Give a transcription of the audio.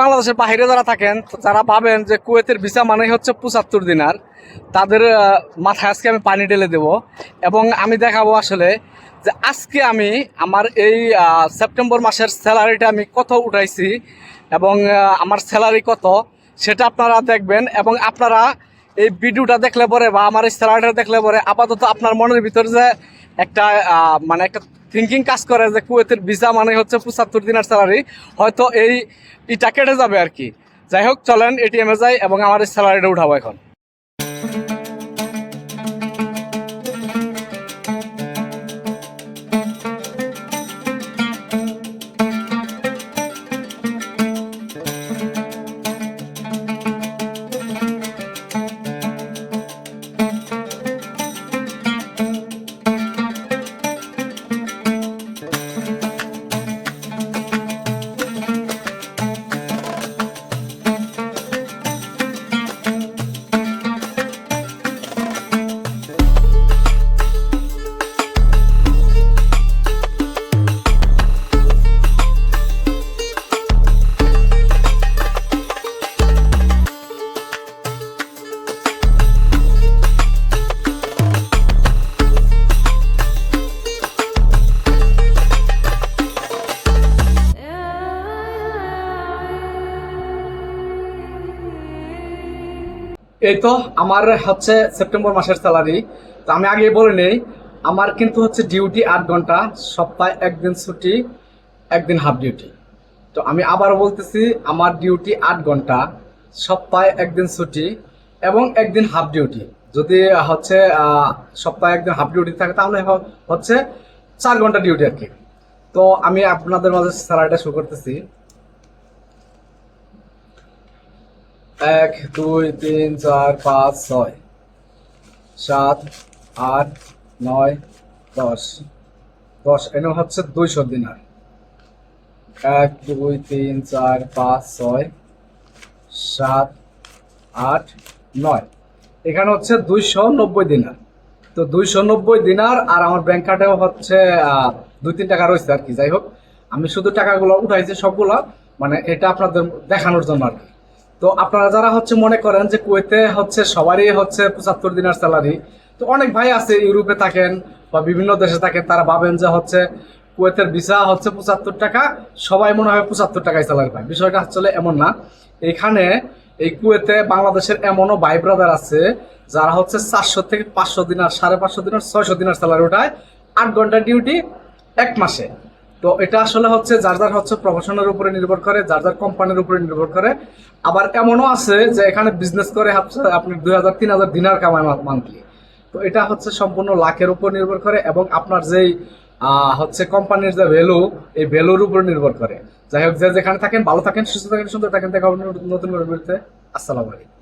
বাংলাদেশের বাইরে যারা থাকেন যারা ভাবেন যে কুয়েতের ভিসা মানে হচ্ছে পঁচাত্তর দিনার, তাদের মাথায় আজকে আমি পানি ঢেলে দেব। এবং আমি দেখাবো আসলে যে আজকে আমি আমার এই সেপ্টেম্বর মাসের স্যালারিটা আমি কত উঠাইছি এবং আমার স্যালারি কত সেটা আপনারা দেখবেন। এবং আপনারা এই ভিডিওটা দেখলে পরে বা আমার এই স্যালারিটা দেখলে পরে আপাতত আপনার মনের ভিতরে যে একটা মানে একটা থিঙ্কিং কাজ করে যে কুয়েতের ভিসা মানে হচ্ছে পঁচাত্তর দিনের স্যালারি হয়তো এই ইটা কেটে যাবে আর কি। যাই হোক, চলেন এটিএমে যাই এবং আমার এই স্যালারিটা উঠাবো এখন। এই তো আমার হচ্ছে সেপ্টেম্বর মাসের স্যালারি তো আমি আগে বলে নেই, আমার কিন্তু হচ্ছে ডিউটি আট ঘণ্টা, সপ্তাহে একদিন ছুটি, একদিন হাফ ডিউটি তো আমি আবার বলতেছি, আমার ডিউটি আট ঘণ্টা, সপ্তাহে একদিন ছুটি এবং একদিন হাফ ডিউটি যদি হচ্ছে সপ্তাহে একদিন হাফ ডিউটি থাকে, তাহলে হচ্ছে চার ঘণ্টা ডিউটি আর কি। তো আমি আপনাদের মাঝে স্যালারিটা শুরু করতেছি। এক, দুই, তিন, চার, পাঁচ, ছয়, সাত, আট, নয়, দশ। দশ, এনে হচ্ছে দুইশো দিনার। এক, দুই, তিন, চার, পাঁচ, ছয়, সাত, আট, নয়। এখানে হচ্ছে দুইশো নব্বই দিনার। তো দুইশো নব্বই দিনার আর আমার ব্যাংক কার্ডেও হচ্ছে দুই, তিন টাকা রয়েছে আর কি। যাই হোক, আমি শুধু টাকাগুলো উঠাইছি সবগুলো মানে এটা আপনাদের দেখানোর জন্য আর কি। তো আপনারা যারা হচ্ছে মনে করেন যে কুয়েতে হচ্ছে সবারই হচ্ছে পঁচাত্তর দিনের স্যালারি তো অনেক ভাই আছে ইউরোপে থাকেন বা বিভিন্ন দেশে থাকেন, তারা ভাবেন যে হচ্ছে কুয়েতের ভিসা হচ্ছে পঁচাত্তর টাকা, সবাই মনে হয় পঁচাত্তর টাকায় স্যালারি পায়। বিষয়টা আসলে এমন না। এখানে এই কুয়েতে বাংলাদেশের এমনও ভাই ব্রাদার আছে যারা হচ্ছে চারশো থেকে পাঁচশো দিনার, সাড়ে পাঁচশো দিনার, ছয়শো দিনার স্যালারি ওঠায় আট ঘণ্টা ডিউটি এক মাসে। তো এটা আসলে হচ্ছে যার যার হচ্ছে প্রফেশনের উপরে নির্ভর করে, যার যার কোম্পানির উপরে নির্ভর করে। আবার এমনও আছে যে এখানে বিজনেস করে আপনি দুই হাজার, তিন হাজার দিনার কামায় মান্থলি তো এটা হচ্ছে সম্পূর্ণ লাখের উপর নির্ভর করে এবং আপনার যেই হচ্ছে কোম্পানির যে ভ্যালু এই ভ্যালুর উপর নির্ভর করে। যাই হোক, যে যেখানে থাকেন, ভালো থাকেন, সুস্থ থাকেন, সুন্দর থাকেন, দেখা নতুন করে আসসালামু আলাইকুম।